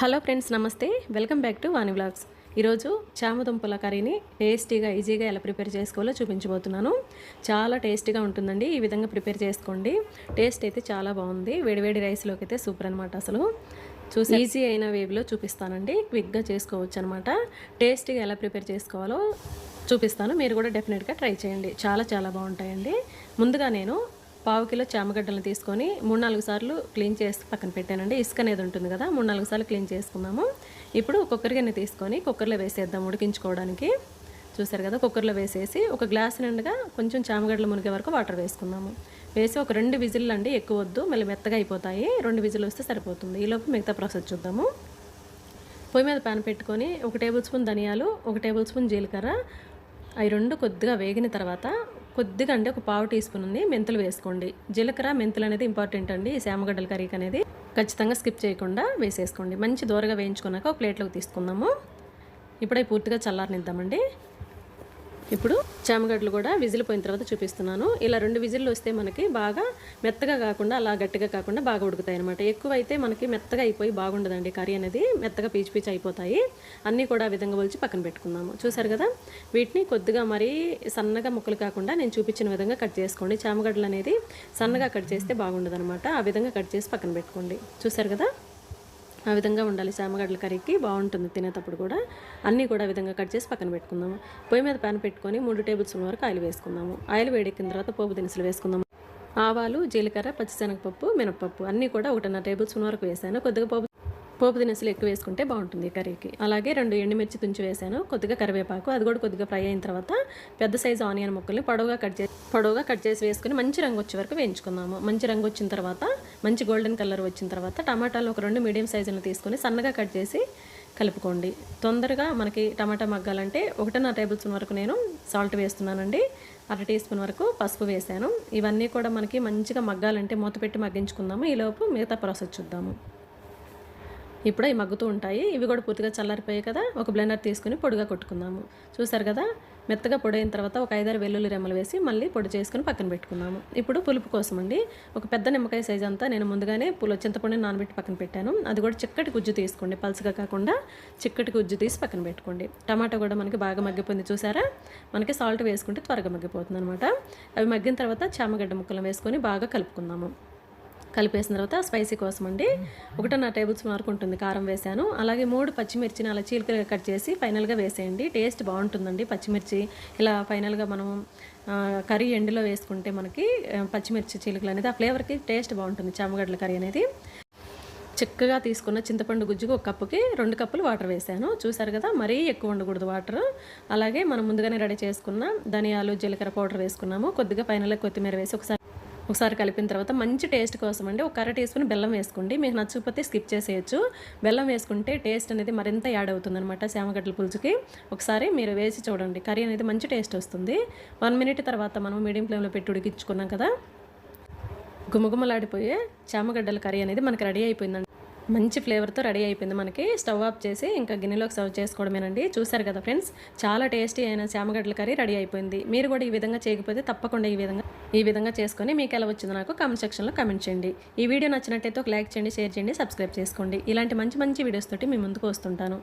Hello friends నమస్తే. Welcome back to Vani blogs. ఈరోజు చామదుంపల కర్రీని టేస్టీగా ఈజీగా ఎలా ప్రిపేర్ చేసుకోవాలో చూపించబోతున్నాను. చాలా టేస్టీగా ఉంటుందండి. ఈ విధంగా ప్రిపేర్ చేసుకోండి. టేస్ట్ అయితే చాలా బాగుంది. వేడివేడి రైస్లోకి అయితే సూపర్ అనమాట అసలు. చూసి ఈజీ అయిన వేవ్లో చూపిస్తానండి. క్విక్గా చేసుకోవచ్చు అనమాట టేస్టీగా ఎలా ప్రిపేర్ చేసుకోవాలో చూపిస్తాను. మీరు కూడా డెఫినెట్గా ట్రై చేయండి. చాలా చాలా బాగుంటాయండి. ముందుగా నేను పావు కిలో చామగడ్డలను తీసుకొని మూడు నాలుగు సార్లు క్లీన్ చేసి పక్కన పెట్టానండి. ఇసుక అనేది ఉంటుంది కదా మూడు నాలుగు సార్లు క్లీన్ చేసుకున్నాము ఇప్పుడు కుక్కర్ గిన్నె తీసుకొని కుక్కర్లో వేసేద్దాం ఉడికించుకోవడానికి. చూసారు కదా కుక్కర్లో వేసేసి ఒక గ్లాస్ నిండుగా కొంచెం చామగడ్డలు మునిగే వరకు వాటర్ వేసుకున్నాము వేసి ఒక రెండు విజిల్లు అండి ఎక్కువ వద్దు మళ్ళీ మెత్తగా అయిపోతాయి. రెండు విజిల్ వస్తే సరిపోతుంది. ఈలోపు మిగతా ప్రాసెస్ చూద్దాము. పొయ్యి మీద పాన్ పెట్టుకొని ఒక టేబుల్ స్పూన్ ధనియాలు ఒక టేబుల్ స్పూన్ జీలకర్ర అవి రెండు కొద్దిగా వేగిన తర్వాత కొద్దిగా అంటే ఒక పావు టీ స్పూన్ ఉంది మెంతులు వేసుకోండి. జీలకర్ర మెంతులు అనేది ఇంపార్టెంట్ అండి ఈ శామగడ్డల కర్రీకి అనేది. ఖచ్చితంగా స్కిప్ చేయకుండా వేసేసుకోండి. మంచి దూరగా వేయించుకున్నాక ఒక ప్లేట్లోకి తీసుకుందాము. ఇప్పుడే పూర్తిగా చల్లారనిద్దామండి. ఇప్పుడు చామగడ్డలు కూడా విజిల్ పోయిన తర్వాత చూపిస్తున్నాను. ఇలా రెండు విజిల్లు వస్తే మనకి బాగా మెత్తగా కాకుండా అలా గట్టిగా కాకుండా బాగా ఉడుకుతాయి అనమాట ఎక్కువ అయితే మనకి మెత్తగా అయిపోయి బాగుండదండి కర్రీ అనేది. మెత్తగా పీచు పీచు అయిపోతాయి. అన్నీ కూడా ఆ విధంగా ఒలిచి పక్కన పెట్టుకున్నాము. చూసారు కదా? వీటిని కొద్దిగా మరీ సన్నగా ముక్కలు కాకుండా నేను చూపించిన విధంగా కట్ చేసుకోండి. చామగడ్డలు అనేది సన్నగా కట్ చేస్తే బాగుండదు అనమాట ఆ విధంగా కట్ చేసి పక్కన పెట్టుకోండి. చూసారు కదా? ఆ విధంగా ఉండాలి. శామగడ్డల కర్రీకి బాగుంటుంది తినేటప్పుడు కూడా. అన్నీ కూడా ఆ విధంగా కట్ చేసి పక్కన పెట్టుకుందాము. పొయ్యి మీద ప్యాన్ పెట్టుకొని మూడు టేబుల్ స్పూన్ వరకు ఆయిల్ వేసుకుందాము. ఆయిల్ వేడెక్కిన తర్వాత పోపు దినుసులు వేసుకుందాము. ఆవాలు జీలకర్ర పచ్చిశనగపప్పు మినపప్పు అన్నీ కూడా ఒకటిన్నర టేబుల్ స్పూన్ వరకు వేసాను. కొద్దిగా పోపు పోపు దినుసులు ఎక్కువ వేసుకుంటే బాగుంటుంది కర్రీకి. అలాగే రెండు ఎండుమిర్చి తుంచి వేసాను కొద్దిగా కరివేపాకు అది కూడా కొద్దిగా ఫ్రై అయిన తర్వాత పెద్ద సైజు ఆనియన్ ముక్కల్ని పొడవుగా కట్ చేసి పొడవుగా కట్ చేసి వేసుకుని మంచి రంగు వచ్చే వరకు వేయించుకుందాము. మంచి రంగు వచ్చిన తర్వాత మంచి గోల్డెన్ కలర్ వచ్చిన తర్వాత టమాటాలు ఒక రెండు మీడియం సైజులు తీసుకొని సన్నగా కట్ చేసి కలుపుకోండి. తొందరగా మనకి టమాటా మగ్గాలంటే ఒకటిన్నర టేబుల్ స్పూన్ వరకు నేను సాల్ట్ వేస్తున్నానండి. అర టీ స్పూన్ వరకు పసుపు వేసాను. ఇవన్నీ కూడా మనకి మంచిగా మగ్గాలంటే మూత పెట్టి మగ్గించుకుందాము. ఈలోపు మిగతా ప్రాసెస్ చూద్దాము. ఇప్పుడు అవి మగ్గుతూ ఉంటాయి. ఇవి కూడా పూర్తిగా చల్లారిపోయాయి కదా. ఒక బ్లెండర్ తీసుకుని పొడిగా కొట్టుకుందాము. చూసారు కదా? మెత్తగా పొడి అయిన తర్వాత ఒక ఐదారు వెల్లుల్లి రెమ్మలు వేసి మళ్ళీ పొడి చేసుకుని పక్కన పెట్టుకున్నాము ఇప్పుడు పులుపు కోసం అండి. ఒక పెద్ద నిమ్మకాయ సైజ్ అంతా నేను ముందుగానే పులు చింతపండుని నానబెట్టి పక్కన పెట్టాను. అది కూడా చిక్కటి గుజ్జు తీసుకోండి. పలుసుగా కాకుండా చిక్కటి గుజ్జు తీసి పక్కన పెట్టుకోండి. టమాటా కూడా మనకి బాగా మగ్గిపోయింది చూసారా? మనకి సాల్ట్ వేసుకుంటే త్వరగా మగ్గిపోతుంది అనమాట అవి మగ్గిన తర్వాత చామగడ్డ ముక్కలు వేసుకొని బాగా కలుపుకుందాము. కలిపేసిన తర్వాత స్పైసీ కోసం అండి. ఒకటన్నర టేబుల్ స్పూన్ వరకు ఉంటుంది కారం వేసాను అలాగే మూడు పచ్చిమిర్చిని అలా చీలికలుగా కట్ చేసి ఫైనల్గా వేసేయండి. టేస్ట్ బాగుంటుందండి పచ్చిమిర్చి. ఇలా ఫైనల్గా మనం కర్రీ ఎండులో వేసుకుంటే మనకి పచ్చిమిర్చి చీలికలు అనేది ఆ ఫ్లేవర్కి టేస్ట్ బాగుంటుంది చామగడ్డల కర్రీ అనేది. చిక్కగా తీసుకున్న చింతపండు గుజ్జుకు ఒక కప్పుకి రెండు కప్పులు వాటర్ వేసాను చూసారు కదా మరీ ఎక్కువ ఉండకూడదు వాటర్ అలాగే మనం ముందుగానే రెడీ చేసుకున్న ధనియాలు జీలకర్ర పౌడర్ వేసుకున్నాము. కొద్దిగా ఫైనల్గా కొత్తిమీర వేసి ఒకసారి ఒకసారి కలిపిన తర్వాత మంచి టేస్ట్ కోసం అండి. ఒక అర టీ స్పూన్ బెల్లం వేసుకోండి. మీకు నచ్చకపోతే స్కిప్ చేసేయచ్చు. బెల్లం వేసుకుంటే టేస్ట్ అనేది మరింత యాడ్ అవుతుంది అనమాట శామగడ్డల పులుసుకి. ఒకసారి మీరు వేసి చూడండి. కర్రీ అనేది మంచి టేస్ట్ వస్తుంది. వన్ మినిట్ తర్వాత మనం మీడియం ఫ్లేమ్లో పెట్టి ఉడికించుకున్నాం కదా. గుమగుమలాడిపోయే చామగడ్డల కర్రీ అనేది మనకి రెడీ అయిపోయిందండి. మంచి ఫ్లేవర్తో రెడీ అయిపోయింది మనకి. స్టవ్ ఆఫ్ చేసి ఇంకా గిన్నెలోకి సర్వ్ చేసుకోవడమేనండి. చూసారు కదా ఫ్రెండ్స్ చాలా టేస్టీ అయిన చామగడ్డల కర్రీ రెడీ అయిపోయింది. మీరు కూడా ఈ విధంగా చేయకపోతే తప్పకుండా ఈ విధంగా ఈ విధంగా చేసుకొని మీకు ఎలా వచ్చిందో నాకు కామెంట్ సెక్షన్లో కామెంట్ చేయండి. ఈ వీడియో నచ్చినట్టయితే ఒక లైక్ చేయండి షేర్ చేయండి సబ్స్క్రైబ్ చేసుకోండి. ఇలాంటి మంచి మంచి వీడియోస్ తోటి మీ ముందుకు వస్తుంటాను.